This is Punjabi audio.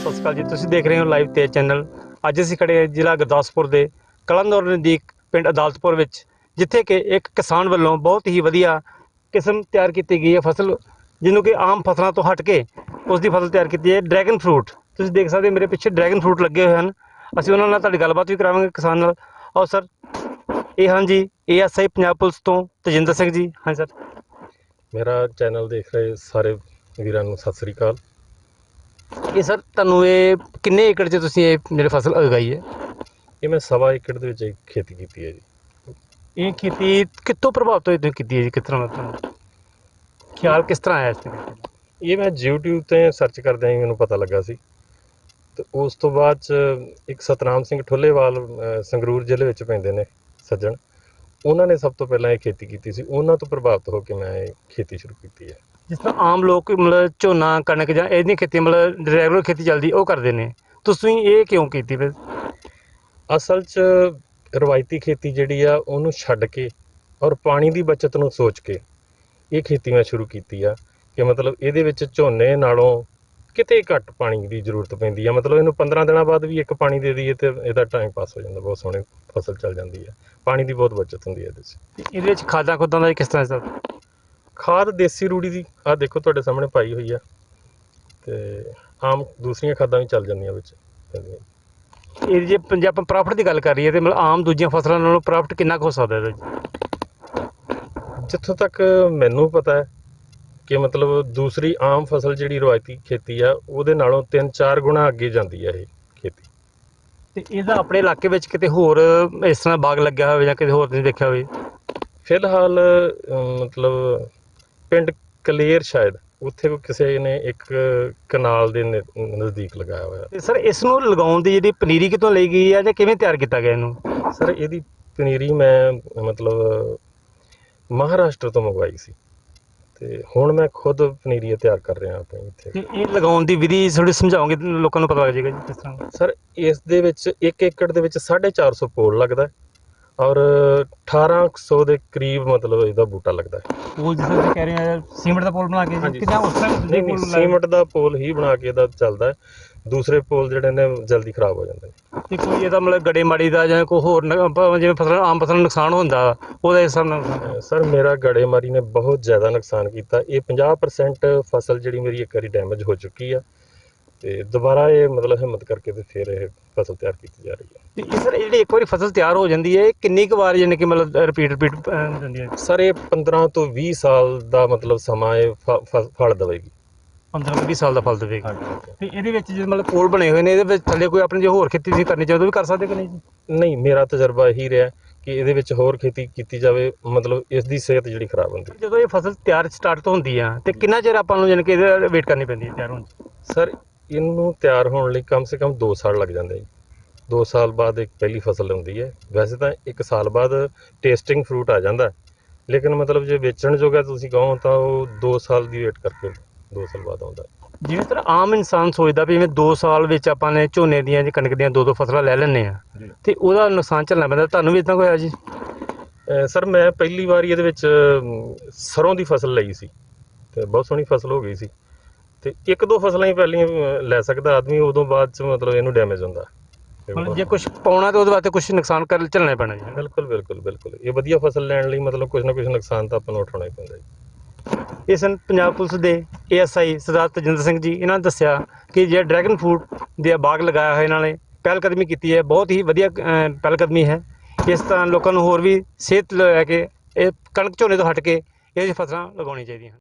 ਸਤਿ ਸ਼੍ਰੀ ਅਕਾਲ ਜੀ। ਤੁਸੀਂ ਦੇਖ ਰਹੇ ਹੋ ਲਾਈਵ ਤੇਜ ਚੈਨਲ। ਅੱਜ ਅਸੀਂ ਖੜੇ ਜ਼ਿਲ੍ਹਾ ਗੁਰਦਾਸਪੁਰ ਦੇ ਕਲੰਦੌਰ ਨਜ਼ਦੀਕ ਪਿੰਡ ਅਦਾਲਤਪੁਰ ਵਿੱਚ, ਜਿੱਥੇ ਕਿ ਇੱਕ ਕਿਸਾਨ ਵੱਲੋਂ ਬਹੁਤ ਹੀ ਵਧੀਆ ਕਿਸਮ ਤਿਆਰ ਕੀਤੀ ਗਈ ਹੈ ਫਸਲ, ਜਿਹਨੂੰ ਕਿ ਆਮ ਫਸਲਾਂ ਤੋਂ ਹਟ ਕੇ ਉਸ ਦੀ ਫਸਲ ਤਿਆਰ ਕੀਤੀ ਹੈ, ਡਰੈਗਨ ਫਰੂਟ। ਤੁਸੀਂ ਦੇਖ ਸਕਦੇ ਹੋ ਮੇਰੇ ਪਿੱਛੇ ਡਰੈਗਨ ਫਰੂਟ ਲੱਗੇ ਹੋਏ ਹਨ। ਅਸੀਂ ਉਹਨਾਂ ਨਾਲ ਤੁਹਾਡੀ ਗੱਲਬਾਤ ਵੀ ਕਰਾਵਾਂਗੇ ਕਿਸਾਨ ਨਾਲ। ਔਰ ਸਰ, ਇਹ ਹਾਂ ਜੀ ਏਐਸਆਈ ਪੰਜਾਬ ਪੁਲਿਸ ਤੋਂ ਤਜਿੰਦਰ ਸਿੰਘ ਜੀ। ਹਾਂ ਸਰ। ਮੇਰਾ ਚੈਨਲ ਦੇਖ ਰਹੇ ਸਾਰੇ ਵੀਰਾਂ ਨੂੰ ਸਤਿ ਸ੍ਰੀ ਅਕਾਲ। ਇਹ ਸਰ ਤੁਹਾਨੂੰ ਇਹ ਕਿੰਨੇ ਏਕੜ 'ਚ ਤੁਸੀਂ ਇਹ ਜਿਹੜੀ ਫਸਲ ਉਗਾਈ ਹੈ? ਇਹ ਮੈਂ ਸਵਾ ਏਕੜ ਦੇ ਵਿੱਚ ਖੇਤੀ ਕੀਤੀ ਹੈ ਜੀ। ਇਹ ਖੇਤੀ ਕਿੱਥੋਂ ਪ੍ਰਭਾਵਿਤ ਹੋਈ ਤੁਸੀਂ ਕੀਤੀ ਹੈ ਜੀ? ਕਿਸ ਤਰ੍ਹਾਂ ਮਤਲਬ ਖਿਆਲ ਕਿਸ ਤਰ੍ਹਾਂ ਆਇਆ ਇਸ ਤੇ? ਇਹ ਮੈਂ YouTube ਤੇ ਸਰਚ ਕਰਦਿਆਂ ਹੀ ਮੈਨੂੰ ਪਤਾ ਲੱਗਾ ਸੀ। ਤੇ ਉਸ ਤੋਂ ਬਾਅਦ ਚ ਇੱਕ ਸਤਨਾਮ ਸਿੰਘ ਠੁੱਲੇਵਾਲ ਸੰਗਰੂਰ ਜ਼ਿਲ੍ਹੇ ਵਿੱਚ ਪੈਂਦੇ ਨੇ ਸੱਜਣ। ਉਹਨਾਂ ਨੇ ਸਭ ਤੋਂ ਪਹਿਲਾਂ ਇਹ ਖੇਤੀ ਕੀਤੀ ਸੀ ਉਹਨਾਂ ਤੋਂ ਪ੍ਰਭਾਵਿਤ ਹੋ ਕੇ ਮੈਂ ਇਹ ਖੇਤੀ ਸ਼ੁਰੂ ਕੀਤੀ ਹੈ। ਜਿਸ ਤਰ੍ਹਾਂ ਆਮ ਲੋਕ ਮਤਲਬ ਝੋਨਾ ਕਣਕ ਜਾਂ ਇਹਦੀਆਂ ਖੇਤੀ ਮਤਲਬ ਰੈਗੂਲਰ ਖੇਤੀ ਚੱਲਦੀ ਉਹ ਕਰਦੇ ਨੇ। ਤੁਸੀਂ ਇਹ ਕਿਉਂ ਕੀਤੀ ਫਿਰ? ਅਸਲ 'ਚ ਰਵਾਇਤੀ ਖੇਤੀ ਜਿਹੜੀ ਆ ਉਹਨੂੰ ਛੱਡ ਕੇ ਔਰ ਪਾਣੀ ਦੀ ਬਚਤ ਨੂੰ ਸੋਚ ਕੇ ਇਹ ਖੇਤੀ ਮੈਂ ਸ਼ੁਰੂ ਕੀਤੀ ਆ ਕਿ ਮਤਲਬ ਇਹਦੇ ਵਿੱਚ ਝੋਨੇ ਨਾਲੋਂ ਕਿਤੇ ਘੱਟ ਪਾਣੀ ਦੀ ਜ਼ਰੂਰਤ ਪੈਂਦੀ ਆ। ਮਤਲਬ ਇਹਨੂੰ 15 ਦਿਨਾਂ ਬਾਅਦ ਵੀ ਇੱਕ ਪਾਣੀ ਦੇ ਦਈਏ ਤੇ ਇਹਦਾ ਟਾਈਮ ਪਾਸ ਹੋ ਜਾਂਦਾ ਬਹੁਤ ਸੋਹਣੀ ਫਸਲ ਚੱਲ ਜਾਂਦੀ ਹੈ ਪਾਣੀ ਦੀ ਬਹੁਤ ਬਚਤ ਹੁੰਦੀ ਹੈ ਇਹਦੇ 'ਚ ਇਹਦੇ ਵਿੱਚ ਖਾਦਾਂ ਖੁਦਾਂ ਦਾ ਕਿਸ ਤਰ੍ਹਾਂ ਸਰ ਖਾਦ ਦੇਸੀ ਰੂੜੀ ਦੀ ਆ ਦੇਖੋ ਤੁਹਾਡੇ ਸਾਹਮਣੇ ਪਾਈ ਹੋਈ ਆ। ਤੇ ਆਮ ਦੂਸਰੀਆਂ ਖਾਦਾਂ ਵੀ ਚੱਲ ਜਾਂਦੀਆਂ ਵਿੱਚ। ਪੈਂਦੀਆਂ। ਇਹ ਜੇ ਪੰਜ ਆਪਾਂ ਪ੍ਰੋਫਿਟ ਦੀ ਗੱਲ ਕਰ ਰਹੀਏ ਤੇ ਮਤਲਬ ਆਮ ਦੂਜੀਆਂ ਫਸਲਾਂ ਨਾਲੋਂ ਪ੍ਰੋਫਿਟ ਕਿੰਨਾ ਕੁ ਹੋ ਸਕਦਾ ਇਹਦੇ ਵਿੱਚ ਜਿੱਥੋਂ ਤੱਕ ਮੈਨੂੰ ਪਤਾ ਹੈ ਕਿ ਮਤਲਬ ਦੂਸਰੀ ਆਮ ਫਸਲ ਜਿਹੜੀ ਰਵਾਇਤੀ ਖੇਤੀ ਆ ਉਹਦੇ ਨਾਲੋਂ 3-4 ਗੁਣਾ ਅੱਗੇ ਜਾਂਦੀ ਹੈ ਇਹ ਖੇਤੀ। ਤੇ ਇਹਦਾ ਆਪਣੇ ਇਲਾਕੇ ਵਿੱਚ ਕਿਤੇ ਹੋਰ ਇਸ ਤਰ੍ਹਾਂ ਬਾਗ ਲੱਗਿਆ ਹੋਵੇ ਜਾਂ ਕਿਤੇ ਹੋਰ ਨਹੀਂ ਦੇਖਿਆ ਹੋਵੇ? ਫਿਲਹਾਲ ਅਮ, ਮਤਲਬ ਪਿੰਡ ਕਲੇਰ ਸ਼ਾਇਦ ਉੱਥੇ ਕੋਈ ਕਿਸੇ ਨੇ ਇੱਕ ਕਨਾਲ ਦੇ ਨ- ਨਜ਼ਦੀਕ ਲਗਾਇਆ ਹੋਇਆ। ਤੇ ਸਰ ਇਸ ਨੂੰ ਲਗਾਉਣ ਦੀ ਜਿਹੜੀ ਪਨੀਰੀ ਕਿਤੋਂ ਲਈ ਗਈ ਹੈ ਜਾਂ ਕਿਵੇਂ ਤਿਆਰ ਕੀਤਾ ਗਿਆ ਇਹਨੂੰ? ਸਰ ਇਹਦੀ ਪਨੀਰੀ ਮੈਂ ਮਤਲਬ ਮਹਾਰਾਸ਼ਟਰ ਤੋਂ ਮੰਗਵਾਈ ਸੀ। ਤੇ ਹੁਣ ਮੈਂ ਖੁਦ ਪਨੀਰੀ ਤਿਆਰ ਕਰ ਰਿਹਾ ਆਪਣੇ ਇੱਥੇ। ਇਹ ਲਗਾਉਣ ਦੀ ਵਿਧੀ ਥੋੜੀ ਸਮਝਾਓਗੇ ਤਾਂ ਲੋਕਾਂ ਨੂੰ ਪਤਾ ਲੱਗ ਜਾਏਗਾ ਜੀ ਕਿਸ ਤਰ੍ਹਾਂ। ਸਰ ਇਸ ਦੇ ਵਿੱਚ 1 ਏਕੜ ਦੇ ਵਿੱਚ 450 ਪੋਲ ਲੱਗਦਾ ਹੈ। ਔਰ 1800 ਦੇ ਕਰੀਬ ਮਤਲਬ ਇਹਦਾ ਬੂਟਾ ਲੱਗਦਾ ਹੈ। ਪੋਲ ਜਿਸ ਤਰ੍ਹਾਂ ਤੁਸੀਂ ਕਹਿ ਰਹੇ ਹੋ ਸੀਮੈਂਟ ਦਾ ਪੋਲ ਬਣਾ ਕੇ ਹਾਂਜੀ। ਕਿਦਾਂ ਉਸ ਤਰ੍ਹਾਂ ਨਹੀਂ ਨਹੀਂ ਸੀਮਟ ਦਾ ਪੋਲ ਹੀ ਬਣਾ ਕੇ ਇਹਦਾ ਚੱਲਦਾ ਹੈ। ਦੂਸਰੇ ਪੋਲ ਜਿਹੜੇ ਨੇ ਜਲਦੀ ਖਰਾਬ ਹੋ ਜਾਂਦੇ ਨੇ। ਤੇ ਕੋਈ ਇਹਦਾ ਮਤਲਬ ਗੜੇ ਮਾੜੀ ਦਾ ਜਾਂ ਕੋਈ ਹੋਰ ਨ- ਜਿਵੇਂ ਫਸਲ ਆਮ ਫਸਲ ਨੂੰ ਨੁਕਸਾਨ ਹੁੰਦਾ ਵਾ, ਉਹਦਾ ਇਸ ਹਿਸਾਬ ਨਾਲ ਨੁਕਸਾਨ। ਅਹ ਸਰ ਮੇਰਾ ਗੜੇਮਾਰੀ ਨੇ ਬਹੁਤ ਜ਼ਿਆਦਾ ਨੁਕਸਾਨ ਕੀਤਾ। ਇਹ 50% ਫਸਲ ਜਿਹੜੀ ਮੇਰੀ ਇੱਕ ਵਾਰੀ ਡੈਮੇਜ ਹੋ ਚੁੱਕੀ ਆ। ਤੇ ਦੁਬਾਰਾ ਇਹ ਮਤਲਬ ਹਿੰਮਤ ਕਰਕੇ ਤੇ ਫਿਰ ਇਹ ਫਸਲ ਤਿਆਰ ਕੀਤੀ ਜਾ ਰਹੀ ਹੈ। ਤੇ ਸਰ ਜਿਹੜੀ ਇੱਕ ਵਾਰੀ ਫਸਲ ਤਿਆਰ ਹੋ ਜਾਂਦੀ ਹੈ ਇਹ ਕਿੰਨੀ ਕੁ ਵਾਰ ਯਾਨੀ ਕਿ ਮਤਲਬ ਰਿਪੀਟ ਰਿਪੀਟ ਜਾਂਦੀ ਹੈ? ਸਰ ਇਹ 15 ਤੋਂ 20 ਸਾਲ ਦਾ ਮਤਲਬ ਸਮਾਂ ਇਹ ਫ- ਫ- ਫਲ ਦੇਵੇਗੀ। 15 ਤੋਂ 20 ਸਾਲ ਦਾ ਫਲ ਦੇਵੇਗਾ। ਤੇ ਇਹਦੇ ਵਿੱਚ ਜੇ ਮਤਲਬ ਪੋਲ ਬਣੇ ਹੋਏ ਨੇ ਇਹਦੇ ਵਿੱਚ ਥੱਲੇ ਕੋਈ ਆਪਣੀ ਜੇ ਹੋਰ ਖੇਤੀ ਤੁਸੀਂ ਕਰਨੀ ਚਾਹੋ ਤਾਂ ਵੀ ਕਰ ਸਕਦੇ ਕਿ ਨਹੀਂ ਜੀ? ਨਹੀਂ ਮੇਰਾ ਤਜਰਬਾ ਇਹੀ ਰਿਹਾ ਕਿ ਇਹਦੇ ਵਿੱਚ ਹੋਰ ਖੇਤੀ ਕੀਤੀ ਜਾਵੇ ਮਤਲਬ ਇਸ ਦੀ ਸਿਹਤ ਜਿਹੜੀ ਖਰਾਬ ਹੁੰਦੀ ਜਦੋਂ ਇਹ ਫਸਲ ਤਿਆਰ ਸਟਾਰਟ ਹੁੰਦੀ ਆ ਤੇ ਕਿੰਨਾ ਚਿਰ ਆਪਾਂ ਨੂੰ ਯਾਨੀ ਕਿ ਇਹਦੇ ਵੇਟ ਕਰਨੀ ਪੈਂਦੀ ਹੈ ਤਿਆਰ ਹੋਣ ਸਰ ਇਹਨੂੰ ਤਿਆਰ ਹੋਣ ਲਈ ਕਮ ਸੇ ਕਮ 2 ਸਾਲ ਲੱਗ ਜਾਂਦੇ ਜੀ। 2 ਸਾਲ ਬਾਅਦ ਇੱਕ ਪਹਿਲੀ ਫਸਲ ਹੁੰਦੀ ਹੈ। ਵੈਸੇ ਤਾਂ 1 ਸਾਲ ਬਾਅਦ ਟੇਸਟਿੰਗ ਫਰੂਟ ਆ ਜਾਂਦਾ। ਲੇਕਿਨ ਮਤਲਬ ਜੇ ਵੇਚਣ ਜੋਗਾ ਤੁਸੀਂ ਕਹੋ ਤਾਂ ਉਹ 2 ਸਾਲ ਦੀ ਵੇਟ ਕਰਕੇ 2 ਸਾਲ ਬਾਅਦ ਆਉਂਦਾ। ਜਿਵੇਂ ਤਰ੍ਹਾਂ ਆਮ ਇਨਸਾਨ ਸੋਚਦਾ ਵੀ ਜਿਵੇਂ 2 ਸਾਲ ਵਿੱਚ ਆਪਾਂ ਨੇ ਝੋਨੇ ਦੀਆਂ ਜਾਂ ਕਣਕ ਦੀਆਂ ਦੋ ਦੋ ਫਸਲਾਂ ਲੈ ਲੈਂਦੇ ਆ। ਤੇ ਉਹਦਾ ਨੁਕਸਾਨ ਝੱਲਣਾ ਪੈਂਦਾ। ਤੁਹਾਨੂੰ ਵੀ ਇਦਾਂ ਹੋਇਆ ਜੀ? ਸਰ ਮੈਂ ਪਹਿਲੀ ਵਾਰੀ ਇਹਦੇ ਵਿੱਚ ਸਰੋਂ ਦੀ ਫਸਲ ਲਈ ਸੀ। ਤੇ ਬਹੁਤ ਸੋਹਣੀ ਫਸਲ ਹੋ ਗਈ ਸੀ। ਤੇ ਇੱਕ ਦੋ ਫਸਲਾਂ ਹੀ ਪਹਿਲੀਆਂ ਲੈ ਸਕਦਾ ਆਦਮੀ ਉਦੋਂ ਬਾਅਦ ਚ ਮਤਲਬ ਇਹਨੂੰ ਡੈਮੇਜ ਹੁੰਦਾ। ਮਤਲਬ ਜੇ ਕੁਝ ਪਾਉਣਾ ਤੇ ਉਹਦੇ ਵਾਸਤੇ ਕੁਝ ਨੁਕਸਾਨ ਕਰ ਝੱਲਣਾ ਪੈਣਾ ਜੀ। ਬਿਲਕੁਲ ਬਿਲਕੁਲ ਬਿਲਕੁਲ। ਇਹ ਵਧੀਆ ਫਸਲ ਲੈਣ ਲਈ ਮਤਲਬ ਕੁਝ ਨਾ ਕੁਝ ਨੁਕਸਾਨ ਤਾਂ ਆਪਾਂ ਨੂੰ ਉਠਾਉਣਾ ਹੀ ਪੈਂਦਾ ਜੀ। ਇਹ ਸਨ ਪੰਜਾਬ ਪੁਲਿਸ ਦੇ ਏਐਸਆਈ ਸਰਦਾਰ ਤਜਿੰਦਰ ਸਿੰਘ ਜੀ ਇਹਨਾਂ ਨੇ ਦੱਸਿਆ ਕਿ ਜਿਹੜਾ ਡਰੈਗਨ ਫਰੂਟ ਦੇ ਬਾਗ ਲਗਾਇਆ ਹੋਇਆ ਇਹਨਾਂ ਨੇ ਪਹਿਲ ਕਦਮੀ ਕੀਤੀ ਹੈ। ਬਹੁਤ ਹੀ ਵਧੀਆ ਪਹਿਲ ਕਦਮੀ ਹੈ। ਇਸ ਤਰ੍ਹਾਂ ਲੋਕਾਂ ਨੂੰ ਹੋਰ ਵੀ ਸਿਹਤ ਲੈ ਕੇ ਇਹ ਕਣਕ ਝੋਨੇ ਤੋਂ ਹਟ ਕੇ ਇਹ ਫਸਲਾਂ ਲਗਾਉਣੀਆਂ ਚਾਹੀਦੀਆਂ